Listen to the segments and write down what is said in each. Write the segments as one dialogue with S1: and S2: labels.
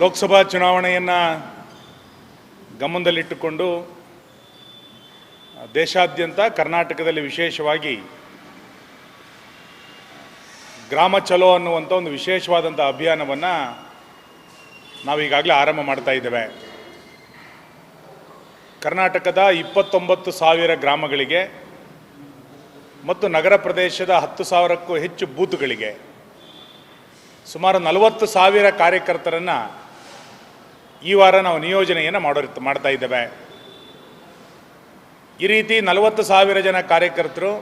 S1: ಲೋಕಸಭಾ ಚುನಾವಣೆಯನ್ನು ಗಮನದಲ್ಲಿಟ್ಟುಕೊಂಡು ದೇಶಾದ್ಯಂತ ಕರ್ನಾಟಕದಲ್ಲಿ ವಿಶೇಷವಾಗಿ ಗ್ರಾಮ ಚಲೋ ಅನ್ನುವಂಥ ಒಂದು ವಿಶೇಷವಾದಂಥ ಅಭಿಯಾನವನ್ನು ನಾವೀಗಾಗಲೇ ಆರಂಭ ಮಾಡ್ತಾ ಇದ್ದೇವೆ. ಕರ್ನಾಟಕದ ಇಪ್ಪತ್ತೊಂಬತ್ತು ಸಾವಿರ ಗ್ರಾಮಗಳಿಗೆ ಮತ್ತು ನಗರ ಪ್ರದೇಶದ ಹತ್ತು ಸಾವಿರಕ್ಕೂ ಹೆಚ್ಚು ಬೂತ್ಗಳಿಗೆ ಸುಮಾರು ನಲವತ್ತು ಸಾವಿರ ಕಾರ್ಯಕರ್ತರನ್ನು ಈ ವಾರ ನಾವು ನಿಯೋಜನೆಯನ್ನು ಮಾಡೋ ಮಾಡ್ತಾ ಇದ್ದೇವೆ. ಈ ರೀತಿ ನಲವತ್ತು ಸಾವಿರ ಜನ ಕಾರ್ಯಕರ್ತರು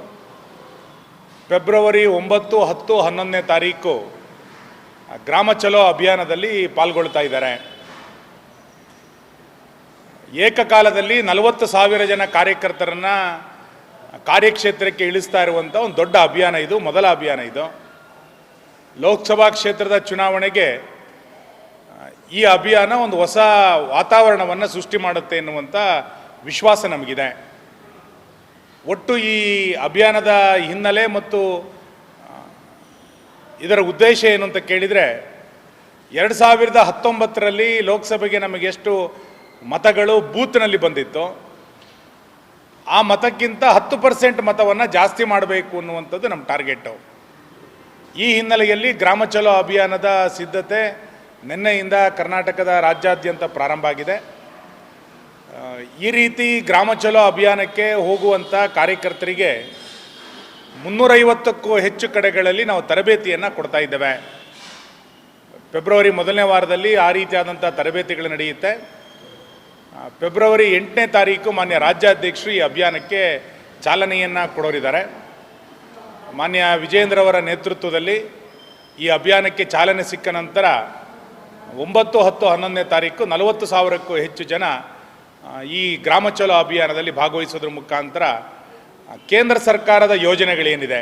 S1: ಫೆಬ್ರವರಿ ಒಂಬತ್ತು, ಹತ್ತು, ಹನ್ನೊಂದನೇ ತಾರೀಕು ಗ್ರಾಮ ಚಲೋ ಅಭಿಯಾನದಲ್ಲಿ ಪಾಲ್ಗೊಳ್ತಾ ಇದ್ದಾರೆ. ಏಕಕಾಲದಲ್ಲಿ ನಲವತ್ತು ಸಾವಿರ ಜನ ಕಾರ್ಯಕರ್ತರನ್ನು ಕಾರ್ಯಕ್ಷೇತ್ರಕ್ಕೆ ಇಳಿಸ್ತಾ ಇರುವಂಥ ಒಂದು ದೊಡ್ಡ ಅಭಿಯಾನ ಇದು, ಮೊದಲ ಅಭಿಯಾನ ಇದು. ಲೋಕಸಭಾ ಕ್ಷೇತ್ರದ ಚುನಾವಣೆಗೆ ಈ ಅಭಿಯಾನ ಒಂದು ಹೊಸ ವಾತಾವರಣವನ್ನು ಸೃಷ್ಟಿ ಮಾಡುತ್ತೆ ಎನ್ನುವಂಥ ವಿಶ್ವಾಸ ನಮಗಿದೆ. ಒಟ್ಟು ಈ ಅಭಿಯಾನದ ಹಿನ್ನೆಲೆ ಮತ್ತು ಇದರ ಉದ್ದೇಶ ಏನು ಅಂತ ಕೇಳಿದರೆ, ಎರಡು ಸಾವಿರದ ಹತ್ತೊಂಬತ್ತರಲ್ಲಿ ಲೋಕಸಭೆಗೆ ನಮಗೆಷ್ಟು ಮತಗಳು ಬೂತ್ನಲ್ಲಿ ಬಂದಿತ್ತು. ಆ ಮತಕ್ಕಿಂತ ಹತ್ತು ಪರ್ಸೆಂಟ್ ಮತವನ್ನು ಜಾಸ್ತಿ ಮಾಡಬೇಕು ಅನ್ನುವಂಥದ್ದು ನಮ್ಮ ಟಾರ್ಗೆಟು ಈ ಹಿನ್ನೆಲೆಯಲ್ಲಿ ಗ್ರಾಮ ಚಲೋ ಅಭಿಯಾನದ ಸಿದ್ಧತೆ ನಿನ್ನೆಯಿಂದ ಕರ್ನಾಟಕದ ರಾಜ್ಯಾದ್ಯಂತ ಪ್ರಾರಂಭ ಆಗಿದೆ. ಈ ರೀತಿ ಗ್ರಾಮ ಚಲೋ ಅಭಿಯಾನಕ್ಕೆ ಹೋಗುವಂಥ ಕಾರ್ಯಕರ್ತರಿಗೆ ಮುನ್ನೂರೈವತ್ತಕ್ಕೂ ಹೆಚ್ಚು ಕಡೆಗಳಲ್ಲಿ ನಾವು ತರಬೇತಿಯನ್ನು ಕೊಡ್ತಾ ಇದ್ದೇವೆ. ಫೆಬ್ರವರಿ ಮೊದಲನೇ ವಾರದಲ್ಲಿ ಆ ರೀತಿಯಾದಂಥ ತರಬೇತಿಗಳು ನಡೆಯುತ್ತೆ. ಫೆಬ್ರವರಿ ಎಂಟನೇ ತಾರೀಕು ಮಾನ್ಯ ರಾಜ್ಯಾಧ್ಯಕ್ಷರು ಈ ಅಭಿಯಾನಕ್ಕೆ ಚಾಲನೆಯನ್ನು ಕೊಡೋರಿದ್ದಾರೆ. ಮಾನ್ಯ ವಿಜೇಂದ್ರ ಅವರ ನೇತೃತ್ವದಲ್ಲಿ ಈ ಅಭಿಯಾನಕ್ಕೆ ಚಾಲನೆ ಸಿಕ್ಕ ನಂತರ ಒಂಬತ್ತು, ಹತ್ತು, ಹನ್ನೊಂದನೇ ತಾರೀಕು ನಲವತ್ತು ಸಾವಿರಕ್ಕೂ ಹೆಚ್ಚು ಜನ ಈ ಗ್ರಾಮ ಚಲೋ ಅಭಿಯಾನದಲ್ಲಿ ಭಾಗವಹಿಸೋದ್ರ ಮುಖಾಂತರ ಕೇಂದ್ರ ಸರ್ಕಾರದ ಯೋಜನೆಗಳೇನಿದೆ,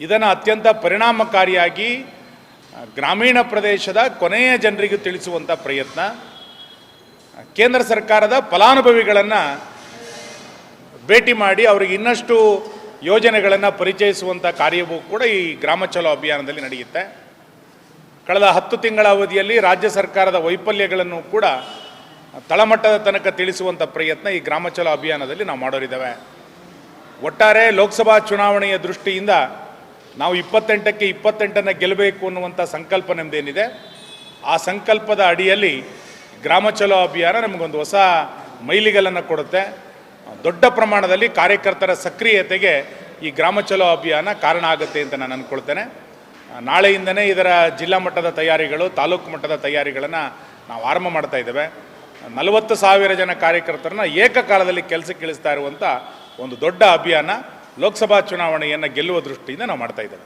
S1: ಇದನ್ನು ಅತ್ಯಂತ ಪರಿಣಾಮಕಾರಿಯಾಗಿ ಗ್ರಾಮೀಣ ಪ್ರದೇಶದ ಕೊನೆಯ ಜನರಿಗೂ ತಿಳಿಸುವಂಥ ಪ್ರಯತ್ನ ಕೇಂದ್ರ ಸರ್ಕಾರದ ಫಲಾನುಭವಿಗಳನ್ನು ಭೇಟಿ ಮಾಡಿ ಅವರಿಗೆ ಇನ್ನಷ್ಟು ಯೋಜನೆಗಳನ್ನು ಪರಿಚಯಿಸುವಂಥ ಕಾರ್ಯವೂ ಕೂಡ ಈ ಗ್ರಾಮ ಚಲೋ ಅಭಿಯಾನದಲ್ಲಿ ನಡೆಯುತ್ತೆ. ಕಳೆದ ಹತ್ತು ತಿಂಗಳ ಅವಧಿಯಲ್ಲಿ ರಾಜ್ಯ ಸರ್ಕಾರದ ವೈಫಲ್ಯಗಳನ್ನು ಕೂಡ ತಳಮಟ್ಟದ ತನಕ ತಿಳಿಸುವಂಥ ಪ್ರಯತ್ನ ಈ ಗ್ರಾಮ ಚಲೋ ಅಭಿಯಾನದಲ್ಲಿ ನಾವು ಮಾಡೋರಿದ್ದೇವೆ ಒಟ್ಟಾರೆ ಲೋಕಸಭಾ ಚುನಾವಣೆಯ ದೃಷ್ಟಿಯಿಂದ ನಾವು ಇಪ್ಪತ್ತೆಂಟಕ್ಕೆ ಇಪ್ಪತ್ತೆಂಟನ್ನು ಗೆಲ್ಲಬೇಕು ಅನ್ನುವಂಥ ಸಂಕಲ್ಪ ನಮ್ಮದೇನಿದೆ ಆ ಸಂಕಲ್ಪದ ಅಡಿಯಲ್ಲಿ ಗ್ರಾಮ ಚಲೋ ಅಭಿಯಾನ ನಮಗೊಂದು ಹೊಸ ಮೈಲಿಗಲನ್ನು ಕೊಡುತ್ತೆ. ದೊಡ್ಡ ಪ್ರಮಾಣದಲ್ಲಿ ಕಾರ್ಯಕರ್ತರ ಸಕ್ರಿಯತೆಗೆ ಈ ಗ್ರಾಮ ಚಲೋ ಅಭಿಯಾನ ಕಾರಣ ಆಗುತ್ತೆ ಅಂತ ನಾನು ಅಂದ್ಕೊಳ್ತೇನೆ ನಾಳೆಯಿಂದನೇ ಇದರ ಜಿಲ್ಲಾ ಮಟ್ಟದ ತಯಾರಿಗಳು, ತಾಲೂಕು ಮಟ್ಟದ ತಯಾರಿಗಳನ್ನು ನಾವು ಆರಂಭ ಮಾಡ್ತಾ ಇದ್ದೇವೆ. ನಲವತ್ತು ಸಾವಿರ ಜನ ಕಾರ್ಯಕರ್ತರನ್ನ ಏಕಕಾಲದಲ್ಲಿ ಕೆಲಸಕ್ಕೆ ಇಳಿಸ್ತಾ ಇರುವಂಥ ಒಂದು ದೊಡ್ಡ ಅಭಿಯಾನ ಲೋಕಸಭಾ ಚುನಾವಣೆಯನ್ನು ಗೆಲ್ಲುವ ದೃಷ್ಟಿಯಿಂದ ನಾವು ಮಾಡ್ತಾ ಇದ್ದೇವೆ.